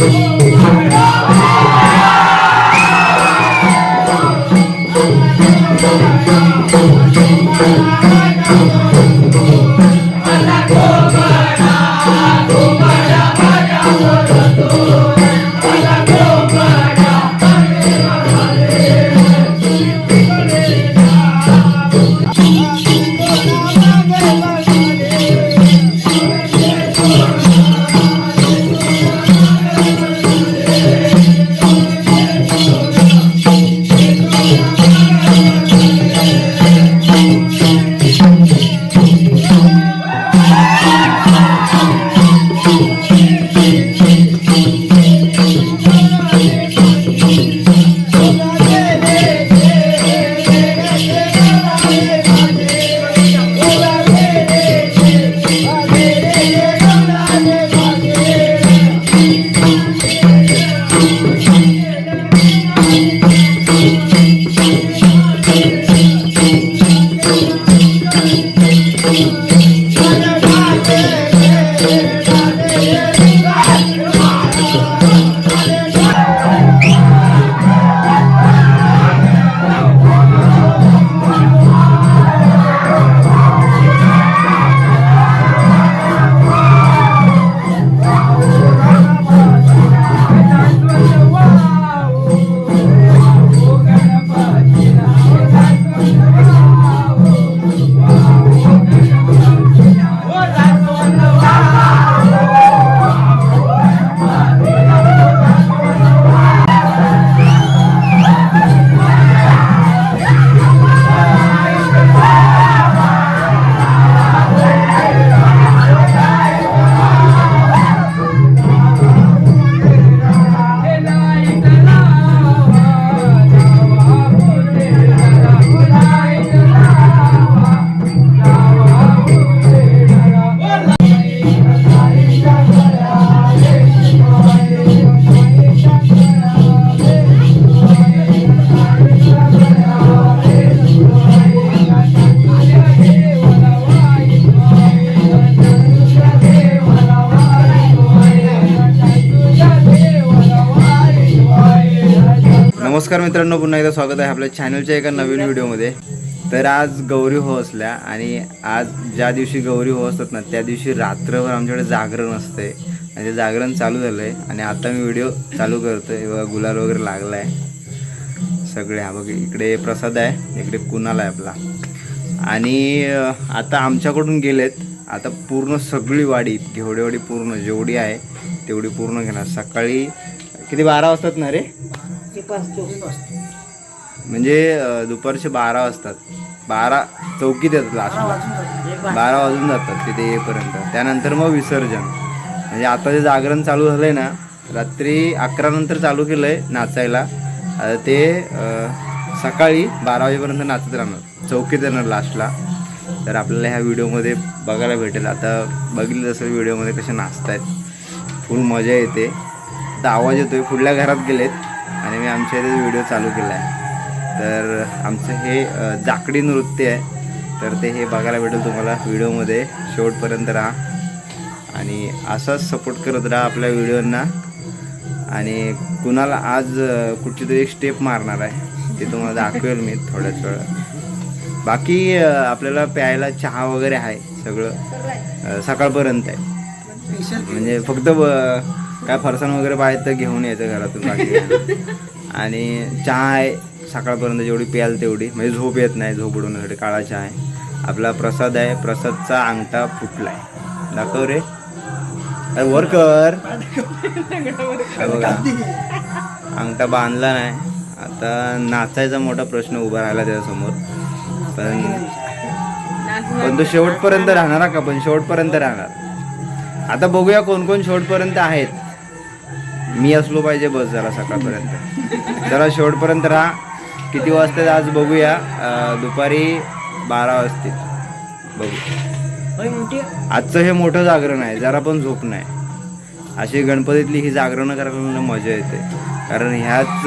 Thank मित्रांनो पुन्हा एकदा स्वागत आहे आपल्या चॅनलच्या एका नवीन व्हिडिओमध्ये तर आज गौरी हो असल्या आणि आज ज्या दिवशी गौरी हो असतात ना त्या दिवशी रात्रभर आमच्याकडे जागरण असते आणि ते जागरण चालू झालं आहे आणि आता मी व्हिडिओ चालू करतो आहे बघा गुलाल वगैरे लागला आहे सगळे हा बघ इकडे प्रसाद आहे इकडे कुणाल आहे आपला. आणि आता आमच्याकडून गेलेत. आता पूर्ण सगळी वाडी घेवडेवाडी पूर्ण जेवढी आहे तेवढी पूर्ण घेणार. सकाळी किती बारा वाजतात ना रे? म्हणजे अं, दुपारचे बारा वाजतात. बारा चौकीत येतात लास्टला बारा वाजून जातात. तिथे येईपर्यंत. त्यानंतर मग विसर्जन. म्हणजे आता जे जागरण चालू झालंय ना रात्री अकरा नंतर चालू केलंय नाचायला. आता ते अं, सकाळी बारा वाजेपर्यंत नाचत राहणार. चौकीत येणार लास्टला तर आपल्याला ह्या व्हिडिओमध्ये बघायला भेटेल. आता बघितलं असेल व्हिडिओमध्ये कसे नाचतायत. फुल मजा येते. आता आवाज येतोय. पुढल्या घरात गेलेत. आणि मी आमच्या इथे व्हिडिओ चालू केला आहे तर आमचं हे जाकडी नृत्य आहे. तर ते हे बघायला भेटेल तुम्हाला. व्हिडिओमध्ये शेवटपर्यंत राहा. आणि असाच सपोर्ट करत राहा आपल्या व्हिडिओंना. आणि कुणाला आज कुठची तरी एक स्टेप मारणार आहे ते तुम्हाला दाखवेल मी थोड्याच वेळा बाकी आपल्याला प्यायला चहा वगैरे आहे सगळं सकाळपर्यंत आहे. म्हणजे फक्त काय फरसाण वगैरे पाहिजे तर घेऊन यायचं घरातून बाकी आणि चहा आहे सकाळपर्यंत जेवढी प्याल तेवढी. म्हणजे झोप येत नाही झोप उडवण्यासाठी. काळा चहा आहे आपला प्रसाद आहे प्रसादचा अंगठा फुटला आहे दाखव रे. अरे वर कर. बघा. अंगठा बांधला नाही. आता नाचायचा मोठा प्रश्न उभा राहिला त्याच्यासमोर. पण पण तो शेवटपर्यंत राहणार का? पण शेवटपर्यंत राहणार. आता बघूया कोण कोण शेवटपर्यंत आहेत. मी असलो पाहिजे बस जरा सकाळपर्यंत. जरा शेवटपर्यंत राहा. किती वाजता आज बघूया. दुपारी बारा वाजतील. बघू. आजचं हे मोठं जागरण आहे. जरा पण झोप नाही. अशी गणपतीतली ही जागरणं करायला मजा येते. कारण ह्याच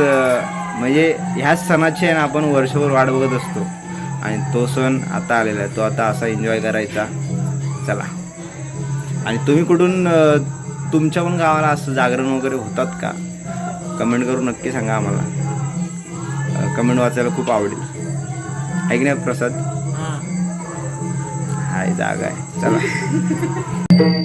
म्हणजे ह्याच सणाची आहे ना आपण वर्षभर वाट बघत असतो. आणि तो सण आता आलेला आहे. तो आता असा एन्जॉय करायचा. चला. आणि तुम्ही कुठून तुमच्या पण गावाला असं जागरण वगैरे होतात का? कमेंट करून नक्की सांगा आम्हाला. कमेंट वाचायला खूप आवडेल. आहे की नाही प्रसाद हाय जागा आहे. चला.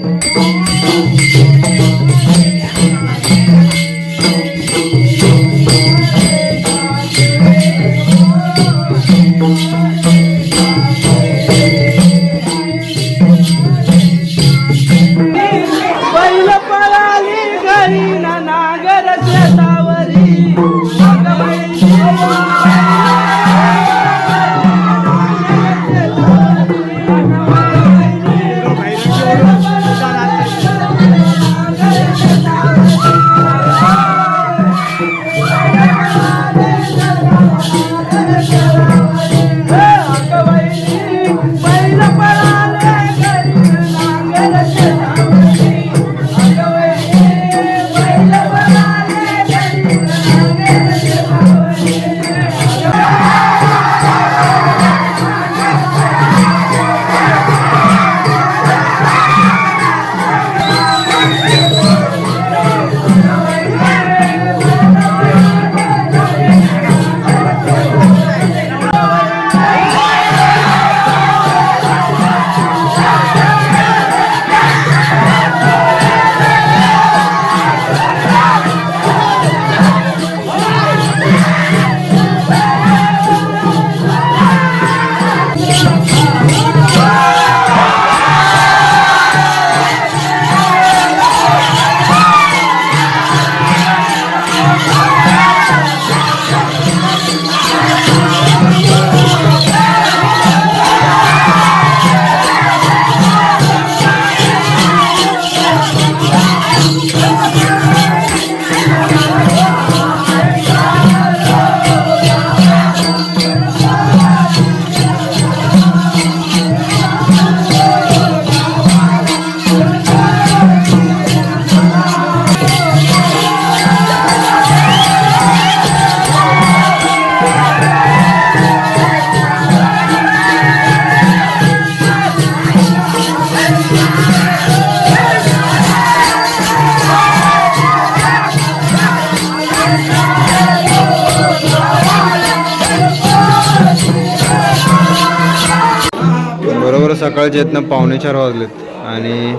सकाळचे आहेत ना पावणे चार वाजलेत. आणि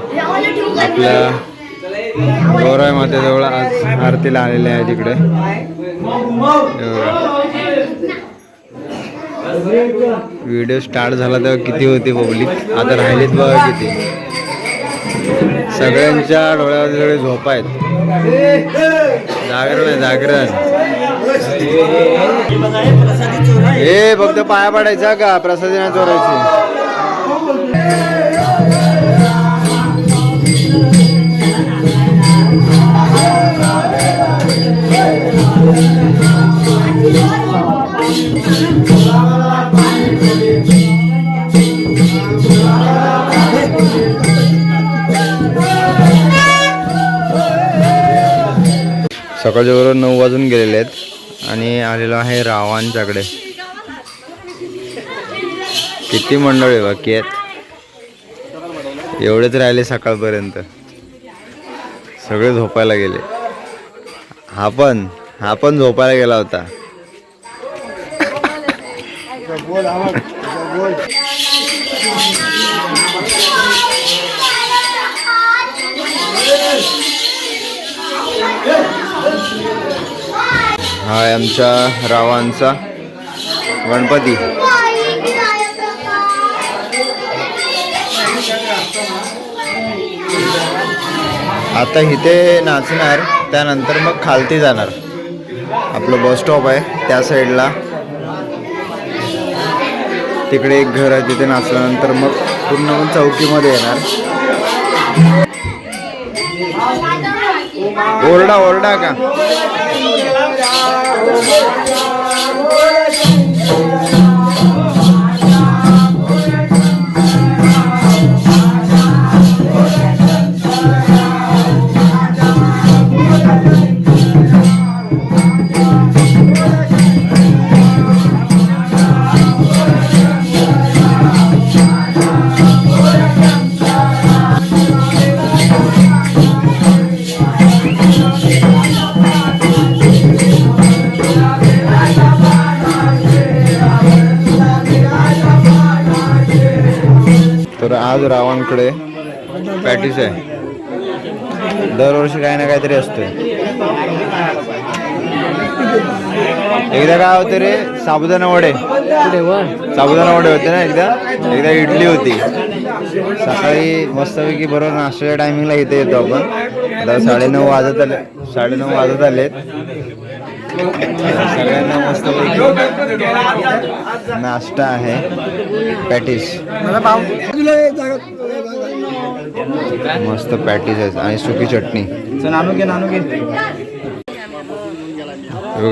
आपल्या गौराई मातेजवळ आज आरतीला आलेले आहे तिकडे व्हिडिओ स्टार्ट झाला तेव्हा किती होती पब्लिक? आता राहिलीत बघा किती. सगळ्यांच्या डोळ्यावर सगळे झोप आहेत. जागरण आहे जागरण. हे फक्त पाया पडायचा का? प्रसादी नाही चोरायची. सकाळच्या बरोबर नऊ वाजून गेलेले आहेत आणि आलेलो आहे रावांच्याकडे. किती मंडळी बाकी आहेत? एवढेच राहिले सकाळपर्यंत. सगळे झोपायला गेले. हा पण हा पण झोपायला गेला होता. हा आमच्या रावांचा गणपती. आता इथे नाचणार त्यानंतर मग खालती जाणार. आपलं बस स्टॉप आहे त्या साईडला तिकडे एक घर आहे तिथे नाचल्यानंतर मग पूर्ण चौकीमध्ये येणार. ओरडा ओरडा का? आज रावणकडे पॅटीस आहे. दरवर्षी काही ना काहीतरी असतंय. एकदा काय होते रे साबुदाणा वडे. साबुदाणा वडे होते ना एकदा? एकदा इडली होती. सकाळी मस्तपैकी बरोबर नाश्त्याच्या टायमिंगला इथे येतो आपण. आता साडेनऊ वाजत आले साडेनऊ वाजत आलेत. सगळ्यांना मस्त नाश्ता आहे. पॅटीस. मस्त पॅटीस आहे आणि सुकी चटणी.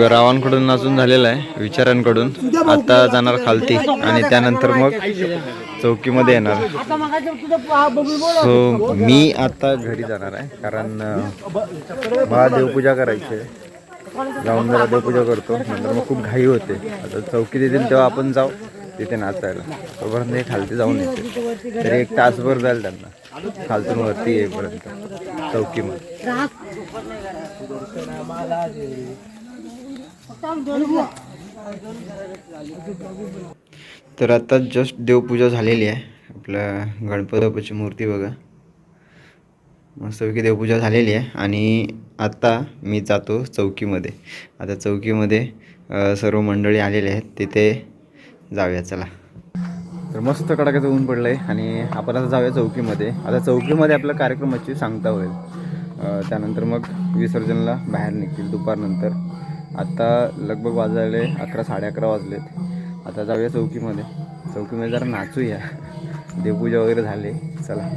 रावांकडून नाचून झालेला आहे विचारांकडून. आता जाणार खालती आणि त्यानंतर मग चौकीमध्ये येणार. सो मी आता घरी जाणार आहे कारण महादेव पूजा करायची आहे. जाऊन जरा देवपूजा करतो. नंतर मग खूप घाई होते. आता चौकीत येतील तेव्हा आपण जाऊ. तिथे नाचायला. तोपर्यंत हे खालती जाऊन येते. तरी एक तासभर जाईल त्यांना. खालतून वरती येईपर्यंत. चौकीमध्ये. तर आता जस्ट देवपूजा झालेली आहे. आपल्या गणपतीची मूर्ती बघा. मस्तपैकी देवपूजा झालेली आहे आणि आत्ता मी जातो चौकीमध्ये. आता चौकीमध्ये सर्व मंडळी आलेले आहेत. तिथे जाऊया चला. तर मस्त कडाक्याचं ऊन पडलं आहे आणि आपण आता जाऊया चौकीमध्ये. आता चौकीमध्ये आपल्या कार्यक्रमाची सांगता होईल. त्यानंतर मग विसर्जनला बाहेर निघतील दुपारनंतर. आता लगभग वाजले अकरा साडे अकरा वाजलेत. आता जाऊया चौकीमध्ये. चौकीमध्ये जरा नाचूया. देवपूजा वगैरे झाले. चला.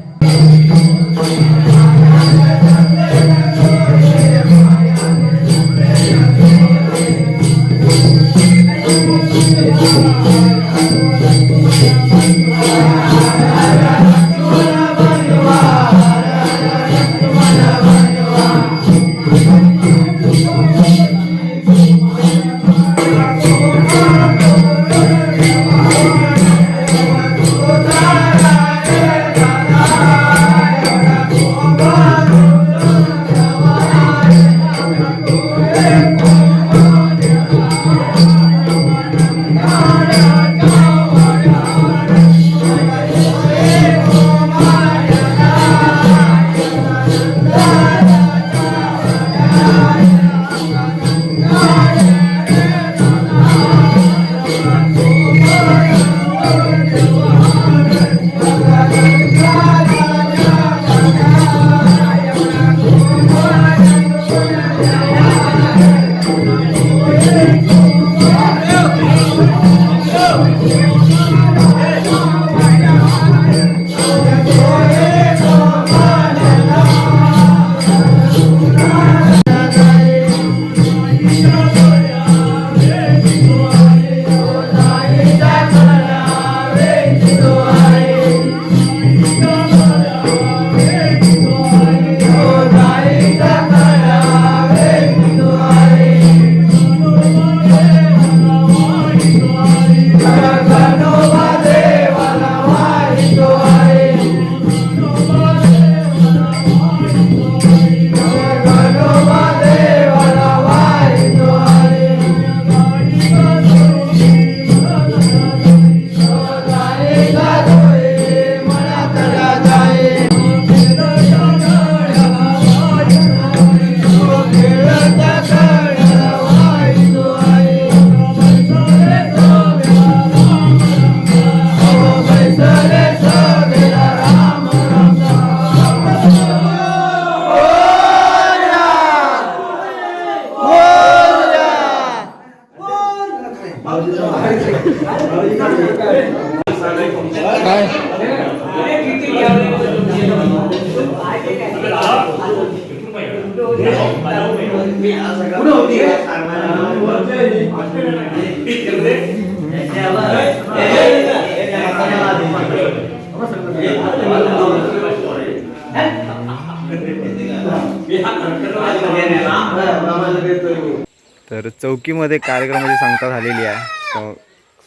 तर चौकीमध्ये कार्यक्रमाची सांगता झालेली आहे स-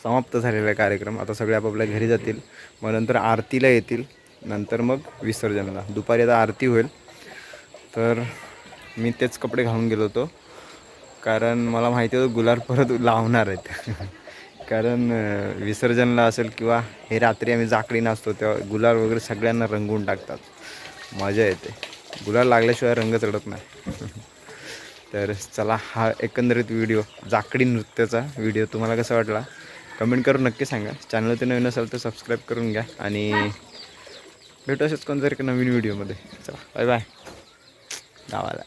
समाप्त झालेला आहे कार्यक्रम. आता सगळे आपापल्या घरी जातील मग नंतर आरतीला येतील नंतर मग विसर्जनाला. दुपारी आता आरती होईल. तर मी तेच कपडे घालून गेलो होतो. कारण मला माहिती होतं गुलाल परत लावणार आहेत. कारण विसर्जनला असेल किंवा हे रात्री आम्ही जाकडी नाचतो तेव्हा गुलाल वगैरे सगळ्यांना रंगवून टाकतात. मजा येते. गुलाल लागल्याशिवाय रंग चढत नाही. तर चला हा एकंदरीत व्हिडिओ जाकडी नृत्याचा व्हिडिओ तुम्हाला कसा वाटला? कमेंट करून नक्की सांगा. चॅनल ते नवीन असाल तर सबस्क्राईब करून घ्या आणि भेटू असेच कोणतरी नवीन व्हिडिओमध्ये चला बाय बाय गावाला.